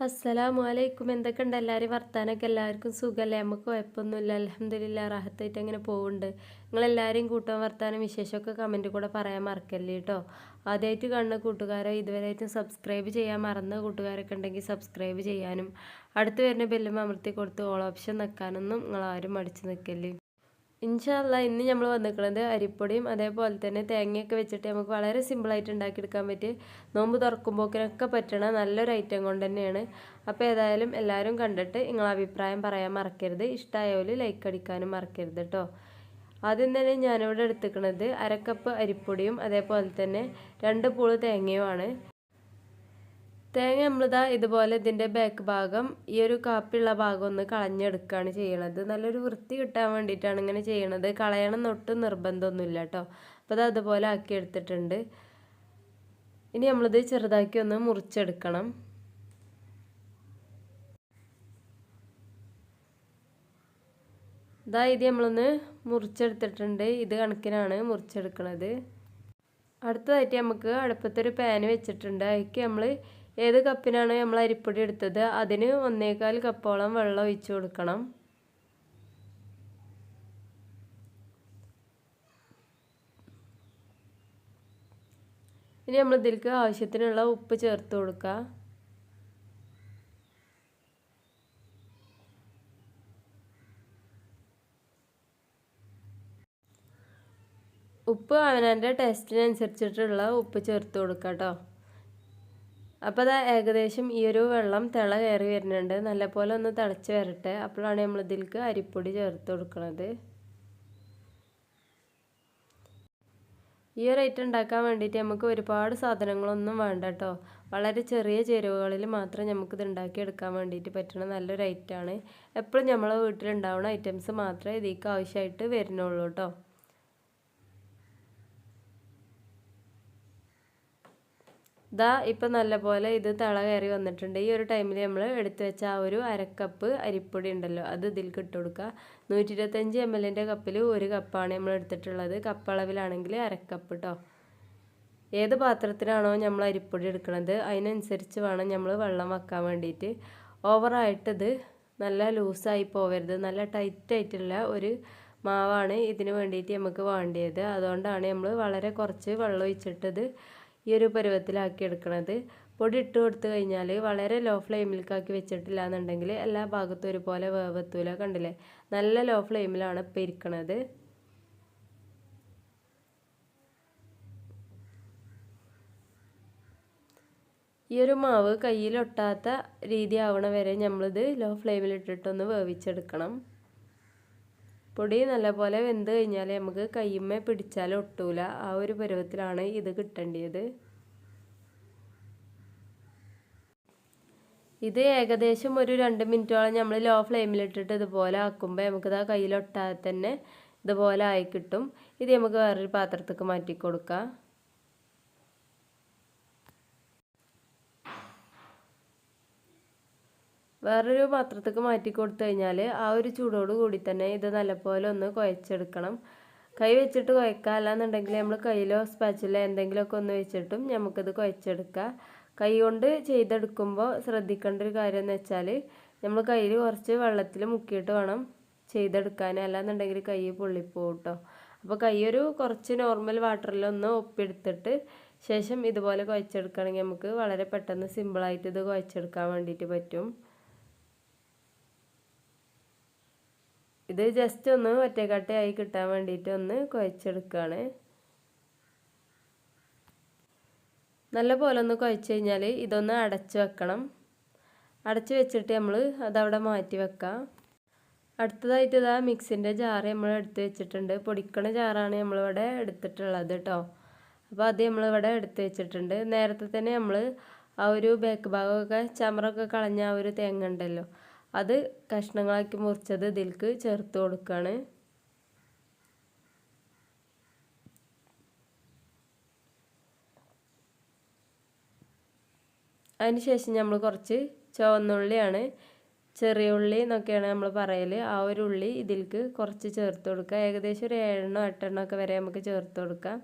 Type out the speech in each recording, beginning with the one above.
അസ്സലാമു അലൈക്കും എന്തൊക്കെ ഉണ്ട് എല്ലാവരും വർത്താനൊക്കെ എല്ലാവർക്കും സുഖമല്ലേ? നമുക്ക് കുഴപ്പമൊന്നുമില്ല. അലഹമ്മദില്ല റാഹത്തായിട്ട് അങ്ങനെ പോകുന്നുണ്ട് നിങ്ങളെല്ലാവരും കൂട്ടാൻ വർത്താനം വിശേഷമൊക്കെ കമന്റ് കൂടെ പറയാൻ മറക്കല്ലേ കേട്ടോ ആദ്യമായിട്ട് കാണുന്ന കൂട്ടുകാരോ ഇതുവരെയായിട്ടും സബ്സ്ക്രൈബ് ചെയ്യാൻ മറന്ന കൂട്ടുകാരൊക്കെ ഉണ്ടെങ്കിൽ സബ്സ്ക്രൈബ് ചെയ്യാനും അടുത്ത് വരുന്ന ബെല്ലും അമർത്തി കൊടുത്ത് ഓൾ ഓപ്ഷൻ നിൽക്കാനൊന്നും നിങ്ങളാരും മടിച്ച് നിൽക്കല്ലേ? ഇൻഷാല്ല ഇന്ന് നമ്മൾ വന്നിരിക്കുന്നത് അരിപ്പൊടിയും അതേപോലെ തന്നെ തേങ്ങയൊക്കെ വെച്ചിട്ട് നമുക്ക് വളരെ സിമ്പിളായിട്ട് ഉണ്ടാക്കിയെടുക്കാൻ പറ്റി നോമ്പ് തുറക്കുമ്പോക്കിനൊക്കെ പറ്റണ നല്ലൊരു ഐറ്റം കൊണ്ട് തന്നെയാണ്. അപ്പോൾ ഏതായാലും എല്ലാവരും കണ്ടിട്ട് നിങ്ങളെ അഭിപ്രായം പറയാൻ മറക്കരുത്. ഇഷ്ടമായവർ ലൈക്ക് അടിക്കാനും മറക്കരുത് കേട്ടോ ആദ്യം തന്നെ ഞാനിവിടെ എടുത്തിരിക്കുന്നത് അരക്കപ്പ് അരിപ്പൊടിയും അതേപോലെ തന്നെ രണ്ട് പൂൾ തേങ്ങയുമാണ്. തേങ്ങ നമ്മളിതാ ഇതുപോലെ ഇതിന്റെ ബാക്ക് ഭാഗം ഈ ഒരു കാപ്പിയുള്ള ഭാഗം ഒന്ന് കളഞ്ഞെടുക്കുകയാണ് ചെയ്യണത്. നല്ലൊരു വൃത്തി കിട്ടാൻ വേണ്ടിയിട്ടാണ് ഇങ്ങനെ ചെയ്യണത്. കളയണം എന്നൊട്ടും നിർബന്ധമൊന്നുമില്ല കേട്ടോ അപ്പോൾ അത് അതുപോലെ ആക്കി എടുത്തിട്ടുണ്ട്. ഇനി നമ്മളിത് ചെറുതാക്കി ഒന്ന് മുറിച്ചെടുക്കണം. ഇതാ ഇത് നമ്മളൊന്ന് മുറിച്ചെടുത്തിട്ടുണ്ട്. ഇത് കണക്കിനാണ് മുറിച്ചെടുക്കണത്. അടുത്തതായിട്ട് നമുക്ക് അടുപ്പത്തൊരു പാന് വെച്ചിട്ടുണ്ട്. അതിലേക്ക് നമ്മൾ ഏത് കപ്പിനാണ് നമ്മൾ അരിപ്പൊടി എടുത്തത്? അതിന് ഒന്നേകാൽ കപ്പോളം വെള്ളം ഒഴിച്ച് കൊടുക്കണം. ഇനി നമ്മൾ ഇതിലേക്ക് ആവശ്യത്തിനുള്ള ഉപ്പ് ചേർത്ത് കൊടുക്കുക ഉപ്പ് അവനവന്റെ ടേസ്റ്റിനനുസരിച്ചിട്ടുള്ള ഉപ്പ് ചേർത്ത് കൊടുക്കാം കേട്ടോ അപ്പോൾ അത് ഏകദേശം ഈ ഒരു വെള്ളം തിള കയറി വരുന്നുണ്ട്. നല്ലപോലെ ഒന്ന് തിളച്ച് വരട്ടെ. അപ്പോഴാണ് നമ്മൾ ഇതിലേക്ക് അരിപ്പൊടി ചേർത്ത് കൊടുക്കുന്നത് ഈ ഒരു ഐറ്റം ഉണ്ടാക്കാൻ വേണ്ടിയിട്ട് നമുക്ക് ഒരുപാട് സാധനങ്ങളൊന്നും വേണ്ട കേട്ടോ വളരെ ചെറിയ ചേരുവകളിൽ മാത്രം നമുക്കിത് ഉണ്ടാക്കിയെടുക്കാൻ വേണ്ടിയിട്ട് പറ്റുന്ന നല്ലൊരു ഐറ്റമാണ്. എപ്പോഴും നമ്മളെ വീട്ടിലുണ്ടാവുന്ന ഐറ്റംസ് മാത്രമേ ഇതിലേക്ക് ആവശ്യമായിട്ട് വരുന്നുള്ളൂ കേട്ടോ ദാ ഇപ്പം നല്ലപോലെ ഇത് തള കയറി വന്നിട്ടുണ്ട്. ഈ ഒരു ടൈമിൽ നമ്മൾ എടുത്തു വെച്ച ആ ഒരു അരക്കപ്പ് അരിപ്പൊടി ഉണ്ടല്ലോ അത് ഇതിലേക്ക് ഇട്ട് കൊടുക്കുക. നൂറ്റി ഇരുപത്തഞ്ച് എം എല്ലിന്റെ കപ്പിൽ ഒരു കപ്പാണ് നമ്മൾ എടുത്തിട്ടുള്ളത്. കപ്പ് അളവിലാണെങ്കിൽ അരക്കപ്പ് കേട്ടോ ഏത് പാത്രത്തിലാണോ നമ്മൾ അരിപ്പൊടി എടുക്കുന്നത് അതിനനുസരിച്ച് വേണം നമ്മൾ വെള്ളം വെക്കാൻ വേണ്ടിയിട്ട്. ഓവറായിട്ടത് നല്ല ലൂസായി പോവരുത്. നല്ല ടൈറ്റായിട്ടുള്ള ഒരു മാവാണ് ഇതിന് വേണ്ടിയിട്ട് നമുക്ക് വേണ്ടിയത്. അതുകൊണ്ടാണ് നമ്മൾ വളരെ കുറച്ച് വെള്ളം ഒഴിച്ചിട്ടത് ഈ ഒരു പരുവത്തിലാക്കി എടുക്കണത്. പൊടി ഇട്ട് കൊടുത്തു കഴിഞ്ഞാൽ വളരെ ലോ ഫ്ലെയിമിലേക്കാക്കി വെച്ചിട്ടില്ല എന്നുണ്ടെങ്കിൽ എല്ലാ ഭാഗത്തും ഒരുപോലെ വേവത്തൂല. കണ്ടില്ലേ? നല്ല ലോ ഫ്ലെയിമിലാണ് പെരിക്കണത് ഈ ഒരു മാവ് കയ്യിലൊട്ടാത്ത രീതി ആവണ വരെ നമ്മളിത് ലോ ഫ്ലെയിമിലിട്ടിട്ടൊന്ന് വേവിച്ചെടുക്കണം. പൊടി നല്ലപോലെ വെന്ത് കഴിഞ്ഞാൽ നമുക്ക് കയ്യുമ്മേ പിടിച്ചാൽ ഒട്ടൂല. ആ ഒരു പരുവത്തിലാണ് ഇത് കിട്ടേണ്ടത് ഇത് ഏകദേശം ഒരു രണ്ട് മിനിറ്റോളം നമ്മൾ ലോ ഫ്ലെയിമിലിട്ടിട്ട് ഇതുപോലെ ആക്കുമ്പോൾ നമുക്കിത് ആ കയ്യിലൊട്ടാതെ തന്നെ ഇതുപോലെ ആയി കിട്ടും. ഇത് നമുക്ക് വേറൊരു പാത്രത്തേക്ക് മാറ്റി കൊടുക്കാം വേറൊരു പാത്രത്തേക്ക് മാറ്റി കൊടുത്തു കഴിഞ്ഞാൽ ആ ഒരു ചൂടോട് കൂടി തന്നെ ഇത് നല്ലപോലെ ഒന്ന് കുഴച്ചെടുക്കണം. കൈ വെച്ചിട്ട് കുഴക്കുക അല്ലാന്നുണ്ടെങ്കിൽ നമ്മൾ കയ്യിലോ സ്പാച്ചിലോ എന്തെങ്കിലുമൊക്കെ ഒന്ന് വെച്ചിട്ടും നമുക്കിത് കുഴച്ചെടുക്കാം. കൈ കൊണ്ട് ചെയ്തെടുക്കുമ്പോൾ ശ്രദ്ധിക്കേണ്ട ഒരു കാര്യം എന്ന് വെച്ചാൽ നമ്മൾ കയ്യിൽ കുറച്ച് വെള്ളത്തിൽ മുക്കിയിട്ട് വേണം ചെയ്തെടുക്കാൻ അല്ലാന്നുണ്ടെങ്കിൽ കൈ പൊള്ളിപ്പോവും കേട്ടോ അപ്പോൾ കൈയൊരു കുറച്ച് നോർമൽ വാട്ടറിലൊന്ന് ഒപ്പിയെടുത്തിട്ട് ശേഷം ഇതുപോലെ കുഴച്ചെടുക്കുകയാണെങ്കിൽ നമുക്ക് വളരെ പെട്ടെന്ന് സിമ്പിളായിട്ട് ഇത് കുഴച്ചെടുക്കാൻ വേണ്ടിയിട്ട് പറ്റും. ഇത് ജസ്റ്റ് ഒന്ന് ഒറ്റക്കട്ടയായി കിട്ടാൻ വേണ്ടിയിട്ട് ഒന്ന് കുഴച്ചെടുക്കുകയാണ് നല്ല പോലെ ഒന്ന് കുഴച്ച് കഴിഞ്ഞാൽ ഇതൊന്ന് അടച്ചു വെക്കണം. അടച്ചു വെച്ചിട്ട് നമ്മൾ അതവിടെ മാറ്റി വെക്കാം. അടുത്തതായിട്ട് ഇതാ മിക്സിന്റെ ജാറ് നമ്മൾ എടുത്ത് വെച്ചിട്ടുണ്ട്. പൊടിക്കണ ജാറാണ് നമ്മളിവിടെ എടുത്തിട്ടുള്ളത് കേട്ടോ അപ്പോൾ അത് നമ്മളിവിടെ എടുത്ത് വെച്ചിട്ടുണ്ട്. നേരത്തെ തന്നെ നമ്മൾ ആ ഒരു ബേക്ക് ഭാഗമൊക്കെ ചമറൊക്കെ കളഞ്ഞ ആ ഒരു തേങ്ങ ഉണ്ടല്ലോ. അത് കഷ്ണങ്ങളാക്കി മുറിച്ചത് ഇതിലേക്ക് ചേർത്ത് കൊടുക്കുകയാണ് അതിനുശേഷം നമ്മൾ കുറച്ച് ചുവന്നുള്ളിയാണ് ചെറിയ ഉള്ളി എന്നൊക്കെയാണ് നമ്മൾ പറയൽ ആ ഒരു ഉള്ളി ഇതിലേക്ക് കുറച്ച് ചേർത്ത് കൊടുക്കുക. ഏകദേശം ഒരു ഏഴെണ്ണോ എട്ടെണ്ണോ ഒക്കെ വരെ നമുക്ക് ചേർത്ത് കൊടുക്കാം.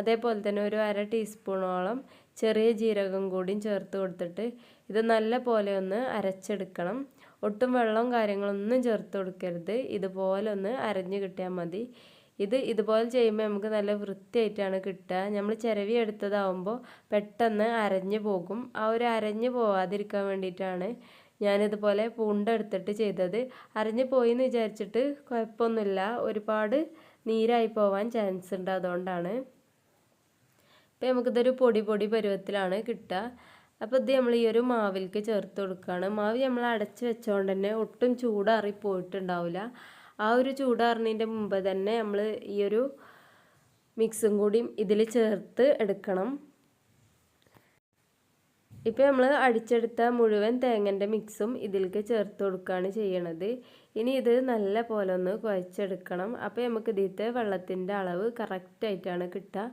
അതേപോലെ തന്നെ ഒരു അര ടീസ്പൂണോളം ചെറിയ ജീരകം കൂടിയും ചേർത്ത് കൊടുത്തിട്ട് ഇത് നല്ല പോലെ ഒന്ന് അരച്ചെടുക്കണം. ഒട്ടും വെള്ളവും കാര്യങ്ങളൊന്നും ചേർത്ത് കൊടുക്കരുത്. ഇതുപോലെ ഒന്ന് അരഞ്ഞു കിട്ടിയാൽ മതി. ഇത് ഇതുപോലെ ചെയ്യുമ്പോൾ നമുക്ക് നല്ല വൃത്തിയായിട്ടാണ് കിട്ടുക. നമ്മൾ ചിരവി എടുത്തതാവുമ്പോൾ പെട്ടെന്ന് അരഞ്ഞു പോകും. ആ ഒരു അരഞ്ഞു പോവാതിരിക്കാൻ വേണ്ടിയിട്ടാണ് ഞാനിതുപോലെ പൂണ്ടെടുത്തിട്ട് ചെയ്തത്. അരഞ്ഞു പോയി എന്ന് വിചാരിച്ചിട്ട് കുഴപ്പമൊന്നുമില്ല. ഒരുപാട് നീരായി പോവാൻ ചാൻസ് ഉണ്ട് അതുകൊണ്ടാണ്. ഇപ്പം നമുക്കിതൊരു പൊടി പൊടി പരുവത്തിലാണ് കിട്ടുക. അപ്പോൾ ഇത് നമ്മൾ ഈ ഒരു മാവിലേക്ക് ചേർത്ത് കൊടുക്കുകയാണ് മാവ് നമ്മൾ അടച്ച് വെച്ചുകൊണ്ട് തന്നെ ഒട്ടും ചൂടാറി പോയിട്ടുണ്ടാവില്ല ആ ഒരു ചൂടാറിനതിന്റെ മുമ്പ് തന്നെ നമ്മൾ ഈ ഒരു മിക്സും കൂടി ഇതിൽ ചേർത്ത് എടുക്കണം. ഇപ്പോൾ നമ്മൾ അടിച്ചെടുത്ത മുഴുവൻ തേങ്ങന്റെ മിക്സും ഇതിലേക്ക് ചേർത്ത് കൊടുക്കുകയാണ് ചെയ്യണത്. ഇനി ഇത് നല്ല പോലെ ഒന്ന് കുഴച്ചെടുക്കണം. അപ്പോൾ നമുക്ക് ഇതിലത്തെ വെള്ളത്തിന്റെ അളവ് കറക്റ്റായിട്ടാണ് കിട്ടുക.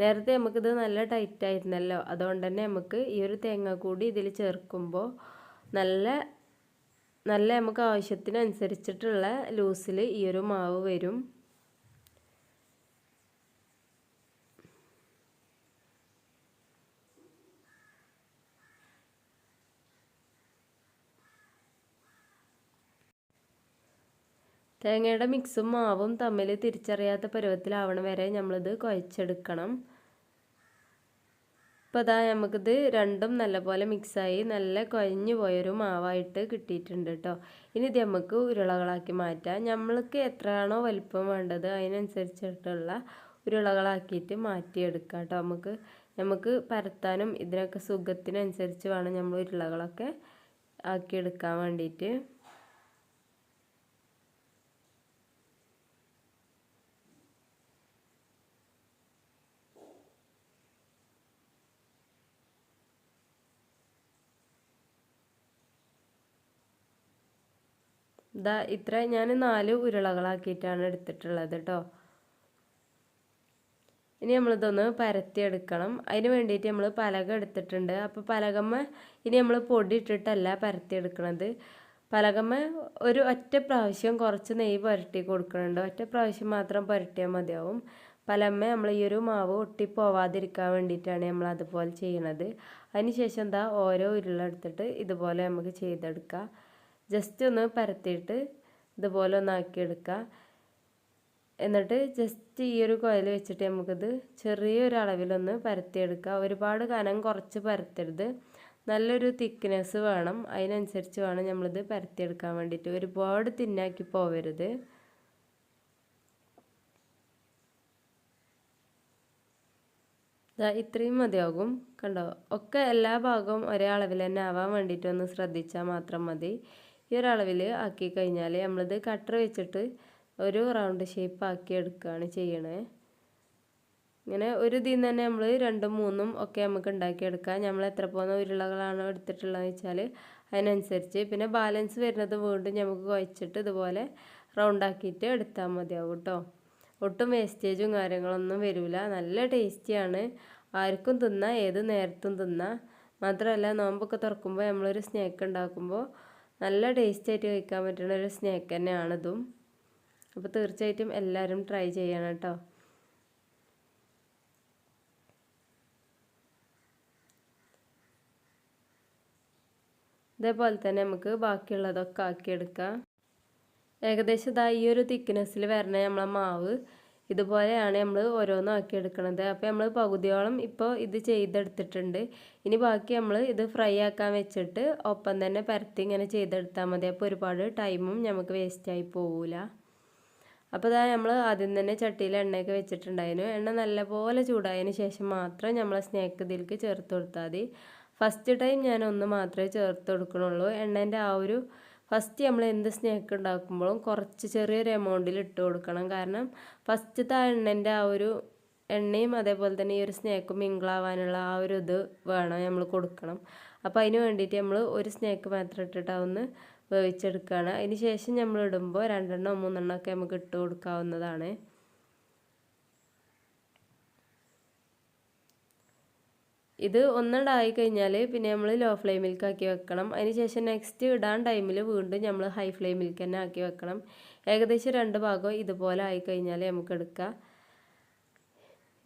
നേരത്തെ നമുക്കിത് നല്ല ടൈറ്റ് ആയിരുന്നല്ലോ. അതുകൊണ്ട് തന്നെ നമുക്ക് ഈ ഒരു തേങ്ങ കൂടി ഇതിൽ ചേർക്കുമ്പോൾ നല്ല നല്ല നമുക്ക് ആവശ്യത്തിനനുസരിച്ചിട്ടുള്ള ലൂസിൽ ഈ ഒരു മാവ് വരും. തേങ്ങയുടെ മിക്സും മാവും തമ്മിൽ തിരിച്ചറിയാത്ത പരുവത്തിലാവണം വരെ നമ്മളിത് കുഴച്ചെടുക്കണം. ഇപ്പോൾ അതാ നമുക്കിത് രണ്ടും നല്ലപോലെ മിക്സായി നല്ല കുഴഞ്ഞു പോയൊരു മാവായിട്ട് കിട്ടിയിട്ടുണ്ട് കേട്ടോ ഇനി ഇത് നമുക്ക് ഉരുളകളാക്കി മാറ്റാം. നമ്മൾക്ക് എത്രയാണോ വലിപ്പം വേണ്ടത് അതിനനുസരിച്ചിട്ടുള്ള ഉരുളകളാക്കിയിട്ട് മാറ്റിയെടുക്കാം കേട്ടോ നമുക്ക് നമുക്ക് പരത്താനും ഇതിനൊക്കെ സുഖത്തിനനുസരിച്ച് വേണം നമ്മൾ ഉരുളകളൊക്കെ ആക്കിയെടുക്കാൻ വേണ്ടിയിട്ട്. ഇതാ ഇത്ര ഞാൻ നാല് ഉരുളകളാക്കിയിട്ടാണ് എടുത്തിട്ടുള്ളത് കേട്ടോ ഇനി നമ്മളിതൊന്ന് പരത്തിയെടുക്കണം. അതിന് വേണ്ടിയിട്ട് നമ്മൾ പലക എടുത്തിട്ടുണ്ട്. അപ്പോൾ പലകമ്മ ഇനി നമ്മൾ പൊടി ഇട്ടിട്ടല്ല പരത്തിയെടുക്കണത്. പലകമ്മ ഒരു ഒറ്റ പ്രാവശ്യം കുറച്ച് നെയ്യ് പുരട്ടി കൊടുക്കുന്നുണ്ട് ഒറ്റ പ്രാവശ്യം മാത്രം പുരട്ടിയാൽ മതിയാവും. പലമ്മ നമ്മൾ ഈ ഒരു മാവ് ഒട്ടിപ്പോവാതിരിക്കാൻ വേണ്ടിയിട്ടാണ് നമ്മൾ അതുപോലെ ചെയ്യണത്. അതിന് ശേഷം എന്താ ഓരോ ഉരുളെടുത്തിട്ട് ഇതുപോലെ നമുക്ക് ചെയ്തെടുക്കാം. ജസ്റ്റ് ഒന്ന് പരത്തിയിട്ട് ഇതുപോലെ ഒന്ന് ആക്കിയെടുക്കുക. എന്നിട്ട് ജസ്റ്റ് ഈ ഒരു കോയിൽ വെച്ചിട്ട് നമുക്കിത് ചെറിയൊരു അളവിലൊന്ന് പരത്തിയെടുക്കുക. ഒരുപാട് കനം കുറച്ച് പരത്തരുത്. നല്ലൊരു തിക്നെസ് വേണം. അതിനനുസരിച്ച് വേണം നമ്മളിത് പരത്തിയെടുക്കാൻ വേണ്ടിയിട്ട്. ഒരുപാട് തിന്നാക്കി പോവരുത്. ഇത്രയും മതിയാകും. കണ്ടോ? ഒക്കെ എല്ലാ ഭാഗവും ഒരേ അളവിൽ തന്നെ ആവാൻ വേണ്ടിയിട്ടൊന്ന് ശ്രദ്ധിച്ചാൽ മാത്രം മതി. ഈ ഒരളവിൽ ആക്കി കഴിഞ്ഞാൽ നമ്മളിത് കട്ടർ വെച്ചിട്ട് ഒരു റൗണ്ട് ഷേപ്പ് ആക്കി എടുക്കുകയാണ് ചെയ്യണേ. ഇങ്ങനെ ഒരു ഇതിൽ നിന്ന് തന്നെ നമ്മൾ രണ്ടും മൂന്നും ഒക്കെ നമുക്ക് ഉണ്ടാക്കിയെടുക്കാം നമ്മൾ എത്ര പോകുന്ന ഉരുളകളാണോ എടുത്തിട്ടുള്ളതെന്ന് വെച്ചാൽ അതിനനുസരിച്ച്. പിന്നെ ബാലൻസ് വരുന്നത് വീണ്ടും നമുക്ക് കുഴച്ചിട്ട് ഇതുപോലെ റൗണ്ട് ആക്കിയിട്ട് എടുത്താൽ മതിയാവും കേട്ടോ ഒട്ടും വേസ്റ്റേജും കാര്യങ്ങളൊന്നും വരില്ല നല്ല ടേസ്റ്റിയാണ് ആർക്കും തിന്നാം ഏത് നേരത്തും തിന്നാം. മാത്രമല്ല നോമ്പൊക്കെ തുറക്കുമ്പോൾ നമ്മളൊരു സ്നാക്ക് ഉണ്ടാക്കുമ്പോൾ നല്ല ടേസ്റ്റ് ആയിട്ട് കഴിക്കാൻ പറ്റുന്ന ഒരു സ്നാക്ക് തന്നെയാണിതും. അപ്പോൾ തീർച്ചയായിട്ടും എല്ലാവരും ട്രൈ ചെയ്യണം കേട്ടോ. ഇതേപോലെ തന്നെ നമുക്ക് ബാക്കിയുള്ളതൊക്കെ ആക്കിയെടുക്കാം. ഏകദേശം ഇതാ ഈ ഒരു തിക്നെസ്സിൽ വരണ നമ്മളെ മാവ്. ഇതുപോലെയാണ് നമ്മൾ ഓരോന്നാക്കി എടുക്കുന്നത് അപ്പോൾ നമ്മൾ പകുതിയോളം ഇപ്പോൾ ഇത് ചെയ്തെടുത്തിട്ടുണ്ട്. ഇനി ബാക്കി നമ്മൾ ഇത് ഫ്രൈ ആക്കാൻ വെച്ചിട്ട് ഒപ്പം തന്നെ പരത്തി ഇങ്ങനെ ചെയ്തെടുത്താൽ മതി. അപ്പോൾ ഒരുപാട് ടൈമും നമുക്ക് വേസ്റ്റായി പോവില്ല അപ്പോൾ ഇതാ നമ്മൾ ആദ്യം തന്നെ ചട്ടിയിൽ എണ്ണയൊക്കെ വെച്ചിട്ടുണ്ടായിരുന്നു. എണ്ണ നല്ലപോലെ ചൂടായതിന് ശേഷം മാത്രം നമ്മൾ സ്നാക്ക് ഇതിലേക്ക് ചേർത്ത് കൊടുത്താൽ മതി. ഫസ്റ്റ് ടൈം ഞാൻ ഒന്ന് മാത്രമേ ചേർത്ത് കൊടുക്കണുള്ളൂ. എണ്ണേന്റെ ആ ഒരു ഫസ്റ്റ് നമ്മൾ എന്ത് സ്നാക്ക് ഉണ്ടാക്കുമ്പോഴും കുറച്ച് ചെറിയൊരു എമൗണ്ടിൽ ഇട്ട് കൊടുക്കണം. കാരണം ഫസ്റ്റത്തെ ആ എണ്ണന്റെ ആ ഒരു എണ്ണയും അതേപോലെ തന്നെ ഈ ഒരു സ്നാക്കും മിങ്കിളാവാനുള്ള ആ ഒരു ഇത് വേണം നമ്മൾ കൊടുക്കണം. അപ്പോൾ അതിന് വേണ്ടിയിട്ട് നമ്മൾ ഒരു സ്നാക്ക് മാത്രം ഇട്ടിട്ട് ഒന്ന് വേവിച്ചെടുക്കുകയാണ് അതിന് ശേഷം നമ്മൾ ഇടുമ്പോൾ രണ്ടെണ്ണോ മൂന്നെണ്ണമൊക്കെ നമുക്ക് ഇട്ട് കൊടുക്കാവുന്നതാണ്. ഇത് ഒന്നുണ്ടായി കഴിഞ്ഞാൽ പിന്നെ നമ്മൾ ലോ ഫ്ലെയിമിലേക്ക് ആക്കി വെക്കണം. അതിന് ശേഷം നെക്സ്റ്റ് ഇടാൻ ടൈമിൽ വീണ്ടും നമ്മൾ ഹൈ ഫ്ലെയിമിലേക്ക് തന്നെ ആക്കി വെക്കണം. ഏകദേശം രണ്ട് ഭാഗം ഇതുപോലെ ആയി കഴിഞ്ഞാൽ നമുക്ക് എടുക്കാം.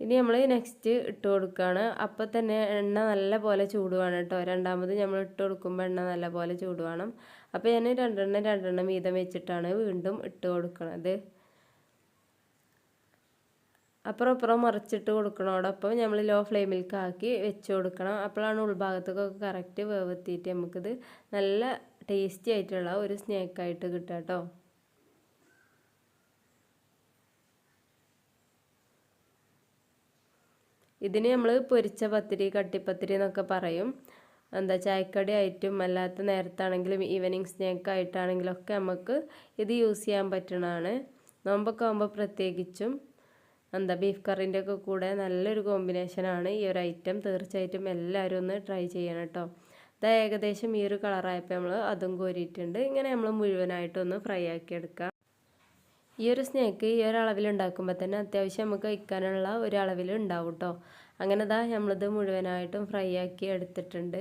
ഇനി നമ്മൾ നെക്സ്റ്റ് ഇട്ട് കൊടുക്കുകയാണ് അപ്പോൾ തന്നെ എണ്ണ നല്ല പോലെ ചൂടുവാണ് കേട്ടോ രണ്ടാമത് നമ്മൾ ഇട്ട് കൊടുക്കുമ്പോൾ എണ്ണ നല്ല പോലെ ചൂടുവേണം. അപ്പോൾ ഞാൻ രണ്ടെണ്ണം രണ്ടെണ്ണം വീതം വെച്ചിട്ടാണ് വീണ്ടും ഇട്ട് കൊടുക്കണത്. അപ്പുറം അപ്പുറം മറിച്ചിട്ട് കൊടുക്കണോടൊപ്പം നമ്മൾ ലോ ഫ്ലെയിമിലേക്ക് ആക്കി വെച്ച് കൊടുക്കണം. അപ്പോഴാണ് ഉൾഭാഗത്തേക്കൊക്കെ കറക്റ്റ് വേവെത്തിയിട്ട് നമുക്കിത് നല്ല ടേസ്റ്റി ആയിട്ടുള്ള ഒരു സ്നാക്കായിട്ട് കിട്ടുക കേട്ടോ ഇതിന് നമ്മൾ പൊരിച്ച പത്തിരി കട്ടിപ്പത്തിരി എന്നൊക്കെ പറയും. എന്താ ചായക്കടി ആയിട്ടും അല്ലാത്ത നേരത്താണെങ്കിലും ഈവനിങ് സ്നാക്കായിട്ടാണെങ്കിലും ഒക്കെ നമുക്ക് ഇത് യൂസ് ചെയ്യാൻ പറ്റണതാണ്. നോമ്പൊക്കെ ആകുമ്പോൾ പ്രത്യേകിച്ചും എന്താ ബീഫ് കറിന്റെ ഒക്കെ കൂടെ നല്ലൊരു കോമ്പിനേഷനാണ് ഈ ഒരു ഐറ്റം തീർച്ചയായിട്ടും എല്ലാവരും ഒന്ന് ട്രൈ ചെയ്യണം കേട്ടോ. അത് ഏകദേശം ഈ ഒരു കളറായപ്പോൾ നമ്മൾ അതും കോരിയിട്ടുണ്ട്. ഇങ്ങനെ നമ്മൾ മുഴുവനായിട്ടൊന്ന് ഫ്രൈ ആക്കി എടുക്കാം. ഈ ഒരു സ്നേക്ക് ഈ ഒരു അളവിൽ ഉണ്ടാക്കുമ്പോൾ തന്നെ അത്യാവശ്യം നമുക്ക് കഴിക്കാനുള്ള ഒരു അളവിൽ ഉണ്ടാവും കേട്ടോ. അങ്ങനെ ഇതാ നമ്മളിത് മുഴുവനായിട്ടും ഫ്രൈ ആക്കി എടുത്തിട്ടുണ്ട്.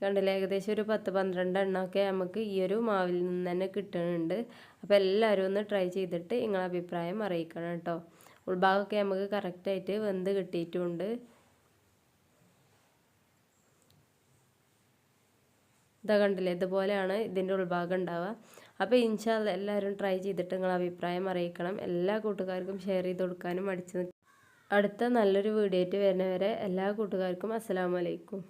കണ്ടില്ല ഏകദേശം ഒരു പത്ത് പന്ത്രണ്ട് എണ്ണമൊക്കെ നമുക്ക് ഈ ഒരു മാവിൽ നിന്ന് തന്നെ കിട്ടുന്നുണ്ട്. അപ്പോൾ എല്ലാവരും ഒന്ന് ട്രൈ ചെയ്തിട്ട് നിങ്ങളെ അഭിപ്രായം അറിയിക്കണം കേട്ടോ. ഉൾഭാഗമൊക്കെ നമുക്ക് കറക്റ്റായിട്ട് വെന്ത് കിട്ടിയിട്ടുമുണ്ട് ഇതാ കണ്ടില്ലേ? ഇതുപോലെയാണ് ഇതിന്റെ ഉൾഭാഗം ഉണ്ടാവുക. അപ്പോൾ ഇൻഷാല്ല എല്ലാവരും ട്രൈ ചെയ്തിട്ട് നിങ്ങൾ അഭിപ്രായം അറിയിക്കണം. എല്ലാ കൂട്ടുകാർക്കും ഷെയർ ചെയ്ത് കൊടുക്കാനും അടിച്ച് അടുത്ത നല്ലൊരു വീഡിയോ ആയിട്ട് വരുന്നവരെ എല്ലാ കൂട്ടുകാർക്കും അസ്സലാമലൈക്കും